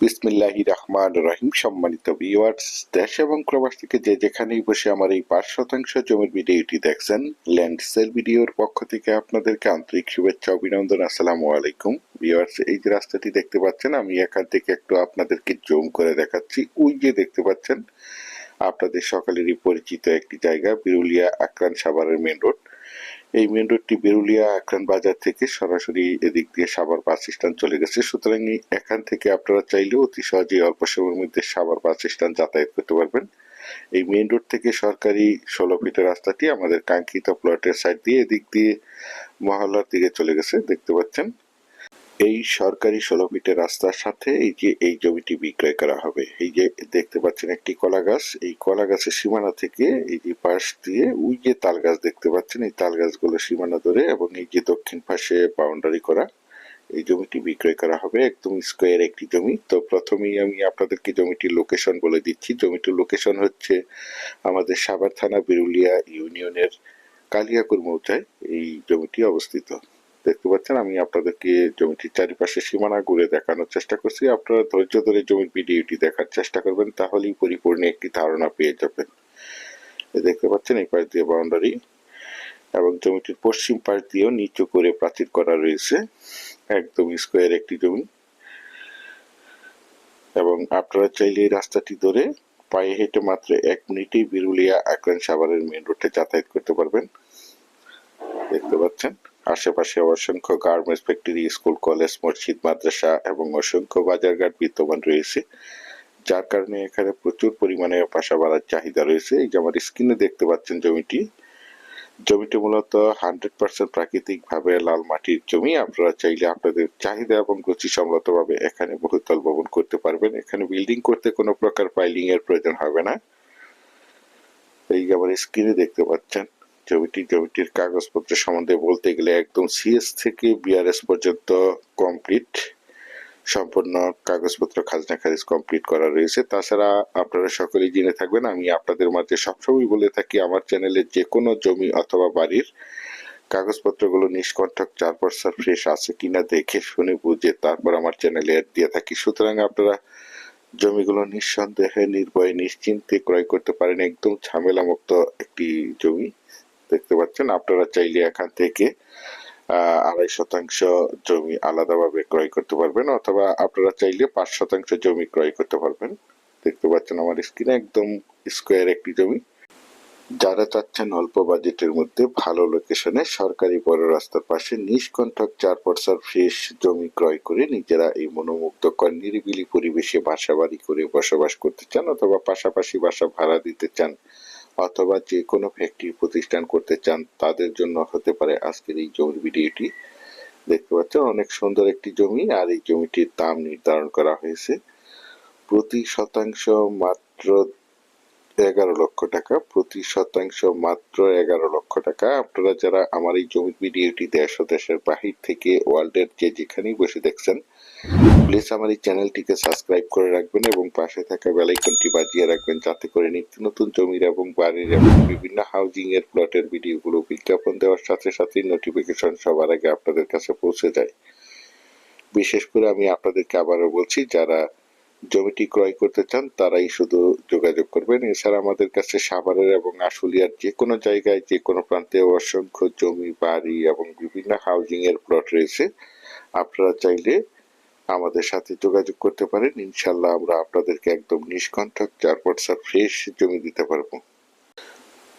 বিসমিল্লাহি রহমান রহিম সম্মানিত ভিউয়ার্স দেশ এবং প্রবাস থেকে যে যেখানেই বসে আমার এই পাঁচ শতাংশ জমির ভিডিওটি দেখছেন ল্যান্ড সেল ভিডিওর পক্ষ থেকে আপনাদেরকে আন্তরিক শুভেচ্ছা, অভিনন্দন, আসসালামু আলাইকুম। ভিউয়ার্স এই যে রাস্তাটি দেখতে পাচ্ছেন, আমি এখান থেকে একটু আপনাদেরকে জুম করে দেখাচ্ছি। ওই যে দেখতে পাচ্ছেন, আপনাদের সকালেরই পরিচিত একটি জায়গা, বিরুলিয়া আক্রান সাভারের মেন রোড এই মেন রোডটি বেরুলিয়া আক্রান বাজার থেকে সরাসরি এদিক দিয়ে সাবার বাস স্ট্যান্ড চলে গেছে। সুতরাং এখান থেকে আপনারা চাইলেও অতি সহজেই অল্প সময়ের মধ্যে সাবার বাস স্ট্যান্ড যাতায়াত করতে পারবেন। এই মেন রোড থেকে সরকারি ষোলো ফিটের রাস্তাটি আমাদের কাঙ্ক্ষিত প্লটের সাইড দিয়ে এদিক দিয়ে মহল্লার দিকে চলে গেছে, দেখতে পাচ্ছেন। এই সরকারি ষোলো ফিটের রাস্তার সাথে এই যে এই জমিটি বিক্রয় করা হবে, এই যে দেখতে পাচ্ছেন একটি কলা গাছ, এই কলা গাছের সীমানা থেকে এই যে পাশ দিয়ে ওই যে তাল গাছ দেখতে পাচ্ছেন, এই তাল গাছগুলো সীমানা ধরে এবং এই যে দক্ষিণ পাশে বাউন্ডারি করা, এই জমিটি বিক্রয় করা হবে, একদম স্কোয়ার একটি জমি। তো প্রথমেই আমি আপনাদেরকে জমিটির লোকেশন বলে দিচ্ছি। জমিটির লোকেশন হচ্ছে আমাদের সাভার থানা, বিরুলিয়া ইউনিয়নের কালিয়াকুর মৌজায় এই জমিটি অবস্থিত। দেখতে পাচ্ছেন, আমি আপনাদেরকে জমিটির চারিপাশে সীমানা ঘুরে দেখানোর চেষ্টা করছি। আপনারা ধৈর্য ধরে জমির ভিডিওটি দেখার চেষ্টা করবেন, তাহলেই পরিপূর্ণ একটি ধারণা পেয়ে যাবেন। দেখতে পাচ্ছেন, এই পাশ দিয়ে বাউন্ডারি এবং জমিটির পশ্চিম পাশ দিয়েও নিচু করে প্রাচীর করা রয়েছে, একদম স্কোয়ার একটি জমি। এবং আপনারা চাইলে এই রাস্তাটি ধরে পায়ে হেঁটে মাত্র এক মিনিটেই বিরুলিয়া আক্রান সাভারের মেন রোডে যাতায়াত করতে পারবেন। দেখতে পাচ্ছেন আশেপাশে অসংখ্য গার্মেন্টস ফ্যাক্টরি স্কুল কলেজ মসজিদ, মাদ্রাসা এবং অসংখ্য বাজারঘাট বিদ্যমান রয়েছে। যার কারণে এখানে প্রচুর পরিমাণে বাসা বাড়ার চাহিদা রয়েছে। এই যে আমার স্ক্রিনে দেখতে পাচ্ছেন জমিটি। জমিটি মূলত হান্ড্রেড পার্সেন্ট প্রাকৃতিক ভাবে লাল মাটির জমি। আপনারা চাইলে আপনাদের চাহিদা এবং রুচি সম্মত ভাবে এখানে বহুতল ভবন করতে পারবেন। এখানে বিল্ডিং করতে কোনো প্রকার পাইলিং এর প্রয়োজন হবে না। এই আমার স্ক্রিনে দেখতে পাচ্ছেন। জমিটি জমিটির কাগজপত্র সম্বন্ধে বলতে গেলে একদম সিএস থেকে বিআরএস পর্যন্ত কমপ্লিট সম্পূর্ণ কাগজপত্র, খাজনা খারিজ কমপ্লিট করা রয়েছে। তাছাড়া আপনারা সকলেই জেনে থাকবেন, আমি আপনাদের মাঝে সবসময় বলে থাকি, আমার চ্যানেলে যে কোনো জমি অথবা বাড়ির কাগজপত্রগুলো নিষ্কণ্ঠক চার ফ্রেশ আছে কিনা দেখে শুনে বুঝে তারপর আমার চ্যানেলে অ্যাড দিয়ে থাকি। সুতরাং আপনারা জমিগুলো নিঃসন্দেহে, নির্ভয়ে, নিশ্চিন্তে ক্রয় করতে পারেন। একদম ঝামেলা মুক্ত একটি জমি। দেখতে পাচ্ছেন, আপনারা চাইলে এখান থেকে আড়াই শতাংশ জমি আলাদাভাবে ক্রয় করতে পারবেন, অথবা আপনারা চাইলে পাঁচ শতাংশ জমি ক্রয় করতে পারবেন। দেখতে পাচ্ছেন আমার স্ক্রিনে একদম স্কোয়ার একটি জমি। যারা চাচ্ছেন অল্প বাজেটের মধ্যে ভালো লোকেশনে সরকারি বড় রাস্তার পাশে নিষ্কণ্ঠক চার পর্সার ফ্রেশ জমি ক্রয় করে নিজেরা এই মনোমুগ্ধকর, নিরিবিলি পরিবেশে বাসা বাড়ি করে বসবাস করতে চান, অথবা পাশাপাশি বাসা ভাড়া দিতে চান অথবা যে কোনো ফ্যাক্টরি প্রতিষ্ঠান করতে চান, তাদের জন্য হতে পারে আজকের এই জমির ভিডিওটি দেখতে পাচ্ছেন অনেক সুন্দর একটি জমি, আর এই জমিটির দাম নির্ধারণ করা হয়েছে। প্রতি শতাংশ মাত্র এগারো লক্ষ টাকা, প্রতি শতাংশ মাত্র এগারো লক্ষ টাকা। আপনারা যারা আমার এই জমির ভিডিওটি দেশ দেশের বাহির থেকে ওয়ার্ল্ডের যে যেখানেই বসে দেখছেন প্লিজ আমার এই চ্যানেলটিকে সাবস্ক্রাইব করে রাখবেন এবং পাশে থাকা বেলাইকনটি বাজিয়ে রাখবেন যাতে করে নিত্য নতুন জমির এবং বাড়ির এবং বিভিন্ন হাউজিং এর প্লটের ভিডিওগুলো বিজ্ঞাপন দেওয়ার সাথে সাথে নোটিফিকেশন সবার আগে আপনাদের কাছে পৌঁছে যায়। বিশেষ করে আমি আপনাদেরকে আবারও বলছি, যারা জমিটি ক্রয় করতে চান, তারাই শুধু যোগাযোগ করবেন। এছাড়া আমাদের কাছে সাভারের এবং আশুলিয়ার যে কোনো জায়গায় যে কোনো প্রান্তে অসংখ্য জমি, বাড়ি এবং বিভিন্ন হাউজিং এর প্লট রয়েছে। আপনারা চাইলে আমাদের সাথে যোগাযোগ করতে পারেন। ইনশাল্লাহ আমরা আপনাদেরকে একদম নিষ্কণ্ঠক চার পয়সা ফ্রেশ জমি দিতে পারব।